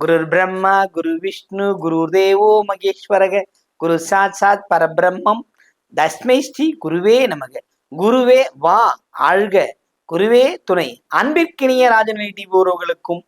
குருர் பிரம்மா குரு விஷ்ணு குரு தேவோ மகேஸ்வரக. குரு சாட்சாத் பரபிரம்மம். தஸ்மை ஸ்ரீ குருவே நமக. குருவே வா ஆழ்க. குருவே துணை. அன்பிற்கினிய ராஜநிலை டிவோர்களுக்கும்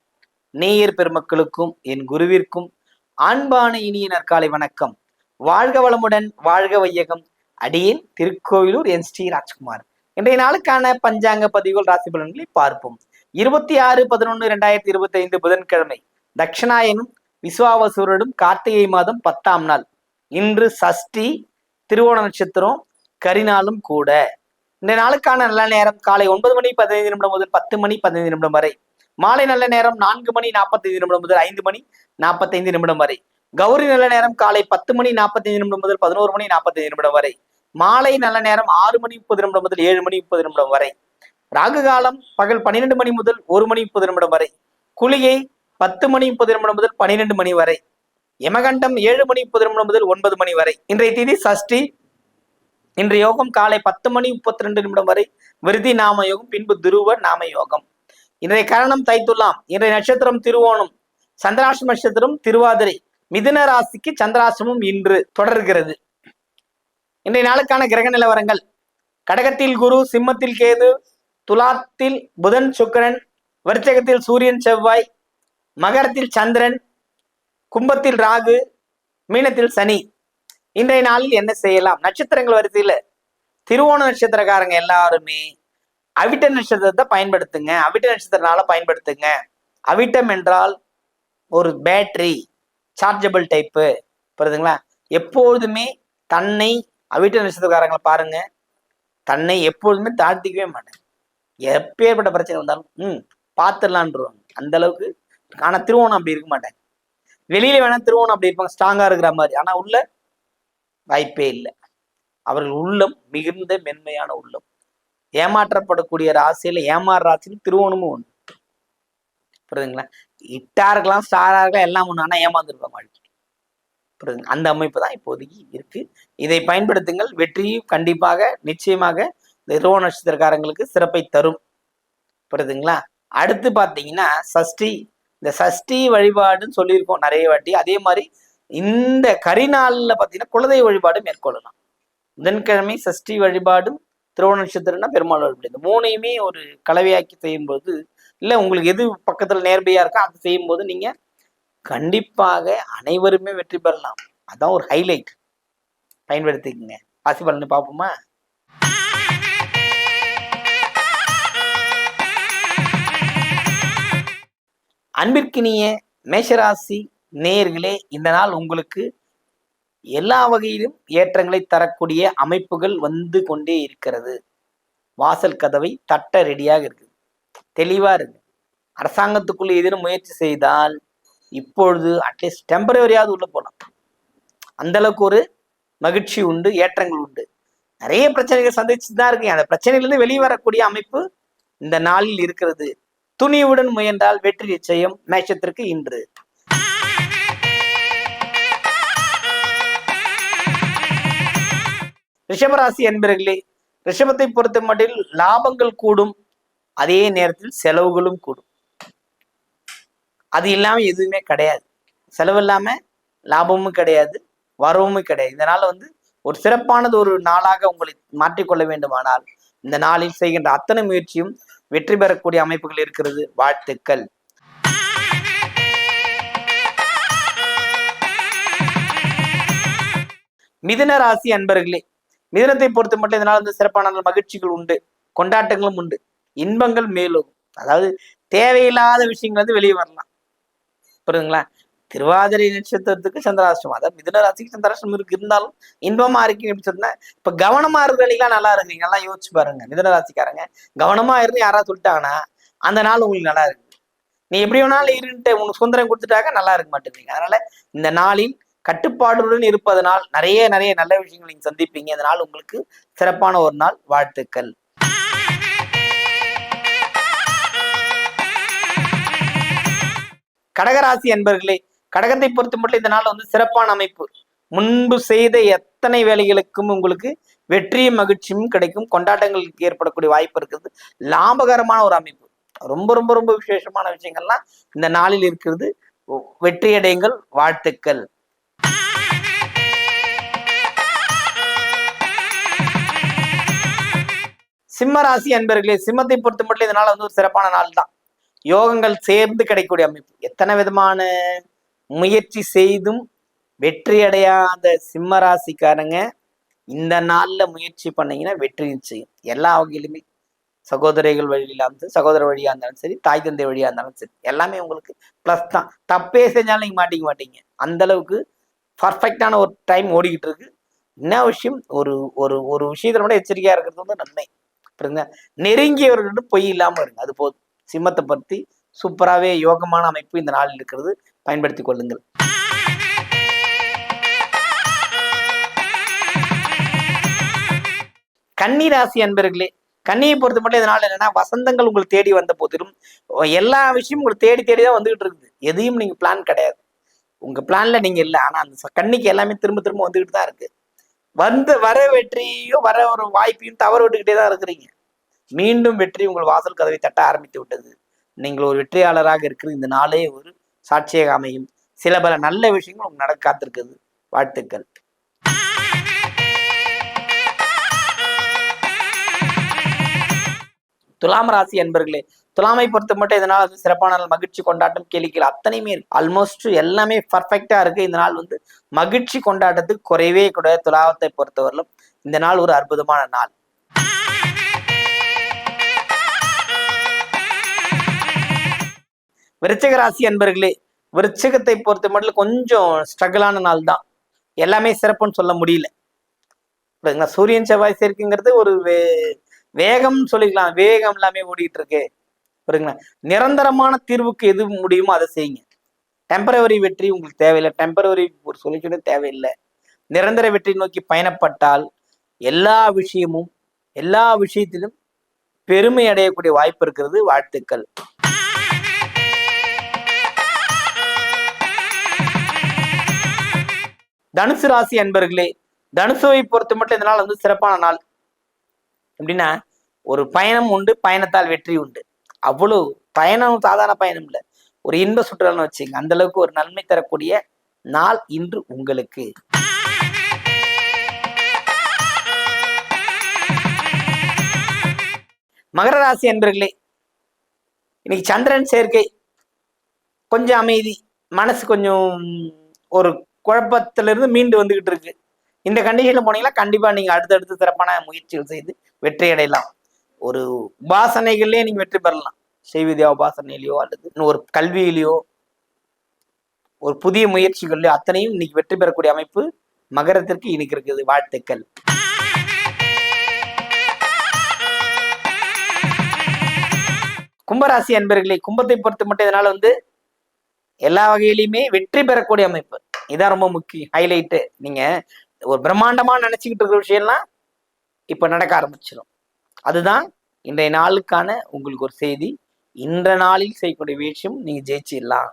நேயர் பெருமக்களுக்கும் என் குருவிற்கும் ஆண்பான இனிய நற்காலை வணக்கம். வாழ்க வளமுடன் வாழ்க வையகம். அடியேன் திருக்கோவிலூர் என் ஸ்ரீ ராஜ்குமார். இன்றைய நாளுக்கான பஞ்சாங்க பதிவுகள் ராசி பலன்களை பார்ப்போம். இருபத்தி ஆறு பதினொன்று இரண்டாயிரத்தி இருபத்தி ஐந்து புதன்கிழமை. தட்சிணாயனும் விஸ்வாவசூரடும் கார்த்திகை மாதம் பத்தாம் நாள். இன்று சஷ்டி திருவோண நட்சத்திரம் கரிநாளும் கூட. இந்த நாளுக்கான நல்ல நேரம் காலை ஒன்பது மணி பதினைந்து நிமிடம் முதல் பத்து மணி பதினைந்து நிமிடம் வரை. மாலை நல்ல நேரம் நான்கு மணி நாற்பத்தைந்து நிமிடம் முதல் ஐந்து மணி நாற்பத்தைந்து நிமிடம் வரை. கௌரி நல்ல நேரம் காலை பத்து மணி நாற்பத்தைந்து நிமிடம் முதல் பதினோரு மணி நாற்பத்தைந்து நிமிடம் வரை. மாலை நல்ல நேரம் ஆறு மணி முப்பது நிமிடம் முதல் ஏழு மணி முப்பது நிமிடம் வரை. ராகு காலம் பகல் பன்னிரெண்டு மணி முதல் ஒரு மணி முப்பது நிமிடம் வரை. குளிகை பத்து மணி முப்பது நிமிடம் முதல் பனிரெண்டு மணி வரை. யமகண்டம் ஏழு மணி முப்பது நிமிடம் முதல் ஒன்பது மணி வரை. இன்றைய திதி சஷ்டி. இன்று யோகம் காலை பத்து மணி முப்பத்தி ரெண்டு நிமிடம் வரை. விருதி நாம யோகம் பின்பு துருவ நாம யோகம். இன்றைய கரணம் தைத்துலாம் இன்றைய நட்சத்திரம் திருவோணம். சந்திராஷ்டம நட்சத்திரம் திருவாதிரை. மிதுன ராசிக்கு சந்திராசிரமம் இன்று தொடர்கிறது. இன்றைய நாளுக்கான கிரக நிலவரங்கள். கடகத்தில் குரு சிம்மத்தில் கேது துலாத்தில் புதன் சுக்கிரன் விருச்சகத்தில் சூரியன் செவ்வாய் மகரத்தில் சந்திரன் கும்பத்தில் ராகு மீனத்தில் சனி. இன்றைய நாளில் என்ன செய்யலாம்? நட்சத்திரங்கள் வரிசையில் திருவோண நட்சத்திரக்காரங்க எல்லாருமே அவிட்ட நட்சத்திரத்தை பயன்படுத்துங்க. அவிட்ட நட்சத்திரனால பயன்படுத்துங்க. அவிட்டம் என்றால் ஒரு பேட்டரி சார்ஜபிள் டைப்பு புரியுதுங்களா? எப்பொழுதுமே தன்னை அவிட்ட நட்சத்திரக்காரங்களை பாருங்க. தன்னை எப்பொழுதுமே தாழ்த்திக்கவே மாட்டேன். எப்பேற்பட்ட பிரச்சனை வந்தாலும் ம் பார்த்துடலான்ருவாங்க அந்த அளவுக்கு ஆனா திருவோணம் அப்படி இருக்க மாட்டாங்க வெளியில வேணா திருவோணம் அப்படி இருப்பாங்க ஸ்ட்ராங்கா இருக்கிற மாதிரி. ஆனா உள்ள வாய்ப்பே இல்லை. அவர்கள் உள்ளம் மிகுந்த மென்மையான உள்ளம். ஏமாற்றப்படக்கூடிய ராசியில ஏமாற ராசின்னு திருவோணமும் ஒண்ணு புரியுதுங்களா? இட்டா இருக்கலாம் ஸ்டாரா இருக்கலாம் எல்லாம் ஒண்ணு ஆனா ஏமாந்துருப்பாங்க வாழ்க்கை. புரியுதுங்க? அந்த அமைப்பு தான் இப்போதைக்கு இருக்கு. இதை பயன்படுத்துங்கள். வெற்றியும் கண்டிப்பாக நிச்சயமாக இந்த நட்சத்திரக்காரங்களுக்கு சிறப்பை தரும். புரியுதுங்களா? அடுத்து பார்த்தீங்கன்னா சஷ்டி இந்த சஷ்டி வழிபாடுன்னு சொல்லியிருக்கோம் நிறைய வாட்டி. அதே மாதிரி இந்த கரிநாளில் பார்த்தீங்கன்னா குலதெய்வ வழிபாடு மேற்கொள்ளலாம். புதன்கிழமை சஷ்டி வழிபாடும் திருவண நட்சத்திரம்னா பெருமாள் வழிபாடு. இந்த மூணையுமே ஒரு கலவையாக்கி செய்யும்போது இல்லை உங்களுக்கு எது பக்கத்தில் நேர்மையாக இருக்கோ அது செய்யும்போது நீங்க கண்டிப்பாக அனைவருமே வெற்றி பெறலாம். அதான் ஒரு ஹைலைட் பயன்படுத்திக்கங்க. ராசி பலன் பார்ப்போமா? அன்பிற்கினிய மேஷராசி நேயர்களே இந்த நாள் உங்களுக்கு எல்லா வகையிலும் ஏற்றங்களை தரக்கூடிய அமைப்புகள் வந்து கொண்டே இருக்கிறது. வாசல் கதவை தட்ட ரெடியாக இருக்குது தெளிவாக இருக்கு. அரசாங்கத்துக்குள்ளே ஏதேனும் முயற்சி செய்தால் இப்பொழுது அட்லீஸ்ட் டெம்பரவரியாவது உள்ள போகலாம் அந்த அளவுக்கு ஒரு மகிழ்ச்சி உண்டு ஏற்றங்கள் உண்டு. நிறைய பிரச்சனைகள் சந்திச்சுட்டு தான் இருக்கு அந்த பிரச்சனையிலேருந்து வெளியே வரக்கூடிய அமைப்பு இந்த நாளில் இருக்கிறது. துணிவுடன் முயன்றால் வெற்றி நிச்சயம் மேஷத்திற்கு இன்று. ரிஷபராசி என்பர்களே ரிஷபத்தை பொறுத்த மட்டில் லாபங்கள் கூடும் அதே நேரத்தில் செலவுகளும் கூடும். அது இல்லாம எதுவுமே கிடையாது. செலவு இல்லாம லாபமும் கிடையாது வரவும் கிடையாது. இதனால வந்து ஒரு சிறப்பானது ஒரு நாளாக உங்களை மாற்றிக்கொள்ள வேண்டுமானால் இந்த நாளில் செய்கின்ற அத்தனை முயற்சியும் வெற்றி பெறக்கூடிய அமைப்புகள் இருக்கிறது. வாழ்த்துக்கள். மிதுன ராசி அன்பர்களே மிதனத்தை பொறுத்த மட்டும் இதனால் வந்து சிறப்பான மகிழ்ச்சிகள் உண்டு கொண்டாட்டங்களும் உண்டு இன்பங்கள் மேலும் அதாவது தேவையில்லாத விஷயங்கள் வந்து வெளியே வரலாம். புரியுதுங்களா? திருவாதிரை நட்சத்திரத்துக்கு சந்திராஷ்டமம். அதாவது மிதுன ராசிக்கு சந்திராஷ்டமம் இருக்கு. இருந்தாலும் இன்பமா இருக்கு அப்படின்னு சொன்னா இப்ப கவனமா இருக்கிறீங்களா நல்லா இருக்கீங்க யோசிச்சு பாருங்க. மிதுன ராசிக்காரங்க கவனமா இருந்து யாராவது சொல்லிட்டாங்கன்னா அந்த நாள் உங்களுக்கு நல்லா இருக்கு. நீ எப்படி வேணாலும் இருந்துட்டு உனக்கு சுதந்திரம் கொடுத்துட்டாக்க நல்லா இருக்க மாட்டேங்கிறீங்க அதனால இந்த நாளில் கட்டுப்பாடுடன் இருப்பதனால் நிறைய நிறைய நல்ல விஷயங்கள் நீங்க சந்திப்பீங்க. அதனால் உங்களுக்கு சிறப்பான ஒரு நாள். வாழ்த்துக்கள். கடகராசி என்பர்களே கடகத்தை பொறுத்த மட்டும் இந்த நாள் வந்து சிறப்பான அமைப்பு. முன்பு செய்த எத்தனை வேலைகளுக்கும் உங்களுக்கு வெற்றியும் மகிழ்ச்சியும் கிடைக்கும். கொண்டாட்டங்களுக்கு ஏற்படக்கூடிய வாய்ப்பு இருக்குது. லாபகரமான ஒரு அமைப்பு. ரொம்ப ரொம்ப ரொம்ப விசேஷமான விஷயங்கள்லாம் இந்த நாளில் இருக்கிறது. வெற்றியடையுங்கள் வாழ்த்துக்கள். சிம்ம ராசி அன்பர்களே சிம்மத்தை பொறுத்த மட்டும் இதனால வந்து ஒரு சிறப்பான நாள் தான் யோகங்கள் சேர்ந்து கிடைக்கக்கூடிய அமைப்பு. எத்தனை விதமான முயற்சி செய்தும் வெற்றியடையாத சிம்ம ராசிக்காரங்க இந்த நாள்ல முயற்சி பண்ணீங்கன்னா வெற்றி நிச்சயம். எல்லா வகையிலுமே சகோதரிகள் வழியில இருந்து சகோதர வழியா இருந்தாலும் சரி தாய் தந்தை வழியா இருந்தாலும் சரி எல்லாமே உங்களுக்கு ப்ளஸ் தான். தப்பே செஞ்சாலும் நீங்க மாட்டிக்க மாட்டீங்க. அந்த அளவுக்கு பர்ஃபெக்டான ஒரு டைம் ஓடிக்கிட்டு இருக்கு. என்ன விஷயம் ஒரு ஒரு ஒரு விஷயத்தில் கூட எச்சரிக்கையா இருக்கிறது வந்து நன்மை. புரியுங்க நெருங்கியவர்களிடம் பொய் இல்லாமல் இருங்க. அது போதும். சிம்மத்தை பற்றி சூப்பராகவே யோகமான அமைப்பு இந்த நாளில் இருக்கிறது. பயன்படுத்தி கொள்ளுங்கள். கன்னி ராசி அன்பர்களே கன்னியை பொறுத்த மட்டும் இதனால என்னன்னா வசந்தங்கள் உங்களுக்கு தேடி வந்த போதிலும் எல்லா விஷயமும் உங்களுக்கு தேடி தேடி தான் வந்துகிட்டு இருக்குது. எதையும் நீங்க பிளான் கிடையாது. உங்க பிளான்ல நீங்க இல்லை. ஆனா அந்த கன்னிக்கு எல்லாமே திரும்ப திரும்ப வந்துகிட்டு தான் இருக்கு. வந்து வர வெற்றியும் வர ஒரு வாய்ப்பையும் தவறு விட்டுக்கிட்டே தான் இருக்கிறீங்க. மீண்டும் வெற்றி உங்கள் வாசல் கதவை தட்ட ஆரம்பித்து விட்டது. நீங்கள் ஒரு வெற்றியாளராக இருக்கிற இந்த நாளே ஒரு சாட்சியாக அமையும். சில பல நல்ல விஷயங்கள் உங்களுக்கு நடக்க காத்திருக்குது. வாழ்த்துக்கள். துலாம் ராசி என்பர்களே துலாமை பொறுத்த மட்டும் இதனால் வந்து சிறப்பான நாள். மகிழ்ச்சி கொண்டாட்டம் கேளிக்கைகள் அத்தனையுமே இருக்கு. ஆல்மோஸ்ட் எல்லாமே பர்ஃபெக்டா இருக்கு. இந்த நாள் வந்து மகிழ்ச்சி கொண்டாட்டத்துக்கு குறைவே கூட துலாவத்தை பொறுத்தவரையிலும் இந்த நாள் ஒரு அற்புதமான நாள். விருச்சிக ராசி அன்பர்களே விருச்சிகத்தை பொறுத்த மட்டும் கொஞ்சம் ஸ்ட்ரகிளான நாள் தான். எல்லாமே சிறப்புன்னு சொல்ல முடியல. புரியுதுங்களா சூரியன் செவ்வாய் சேர்க்குங்கிறது ஒரு வே வேகம் சொல்லிக்கலாம். வேகம் எல்லாமே ஓடிட்டு இருக்கு புரியுதுங்களா நிரந்தரமான தீர்வுக்கு எது முடியுமோ அதை செய்யுங்க. டெம்பரவரி வெற்றி உங்களுக்கு தேவையில்லை. டெம்பரவரி ஒரு சொல்யூஷனும் தேவையில்லை. நிரந்தர வெற்றி நோக்கி பயணப்பட்டால் எல்லா விஷயமும் எல்லா விஷயத்திலும் பெருமை அடையக்கூடிய வாய்ப்பு இருக்கிறது. வாழ்த்துக்கள். தனுசு ராசி அன்பர்களே தனுசுவை பொறுத்த மட்டும் இந்த நாள் வந்து சிறப்பான நாள். எப்படின்னா ஒரு பயணம் உண்டு பயணத்தால் வெற்றி உண்டு. அவ்வளவு பயணம் சாதாரண பயணம் இல்லை. ஒரு இன்ப சுற்றுலான்னு வச்சுங்க அந்த அளவுக்கு ஒரு நன்மை தரக்கூடிய நாள் இன்று உங்களுக்கு. மகர ராசி அன்பர்களே இன்னைக்கு சந்திரன் சேர்க்கை. கொஞ்சம் அமைதி மனசு கொஞ்சம் ஒரு குழப்பத்திலிருந்து மீண்டு வந்துகிட்டு இருக்கு. இந்த கண்டிஷன்ல போனீங்கன்னா கண்டிப்பா நீங்க அடுத்தடுத்து சிறப்பான முயற்சிகள் செய்து வெற்றி அடையலாம். ஒரு உபாசனைகள்லயே நீங்க வெற்றி பெறலாம். செய்விதியா உபாசனையிலையோ அல்லது இன்னும் ஒரு கல்வியிலையோ ஒரு புதிய முயற்சிகள்லயோ அத்தனையும் இன்னைக்கு வெற்றி பெறக்கூடிய அமைப்பு மகரத்திற்கு இன்னைக்கு இருக்குது. வாழ்த்துக்கள். கும்பராசி அன்பர்களே கும்பத்தை பொறுத்து மட்டும் இதனால வந்து எல்லா வகையிலையுமே வெற்றி பெறக்கூடிய அமைப்பு. இதான் ரொம்ப முக்கியம். ஹைலைட்டு நீங்க ஒரு பிரம்மாண்டமா நினைச்சுக்கிட்டு இருக்கிற விஷயம்லாம் இப்ப நடக்க ஆரம்பிச்சிடும் அதுதான் இன்றைய நாளுக்கான உங்களுக்கு ஒரு செய்தி. இன்ற நாளில் செய்யக்கூடிய விஷயம் நீங்க ஜெயிச்சிடலாம்.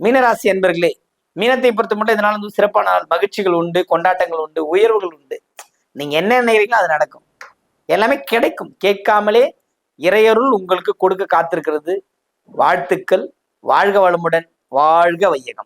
மீனராசி அன்பர்களே மீனத்தை பொறுத்த மட்டும் இதனால வந்து சிறப்பான நாள். மகிழ்ச்சிகள் உண்டு கொண்டாட்டங்கள் உண்டு உயர்வுகள் உண்டு. நீங்க என்ன நினைக்கிறீங்களோ அது நடக்கும். எல்லாமே கிடைக்கும். கேட்காமலே இறையருள் உங்களுக்கு கொடுக்க காத்திருக்கிறது. வாழ்த்துக்கள். வாழ்க வளமுடன். வாழ்க வையகம்.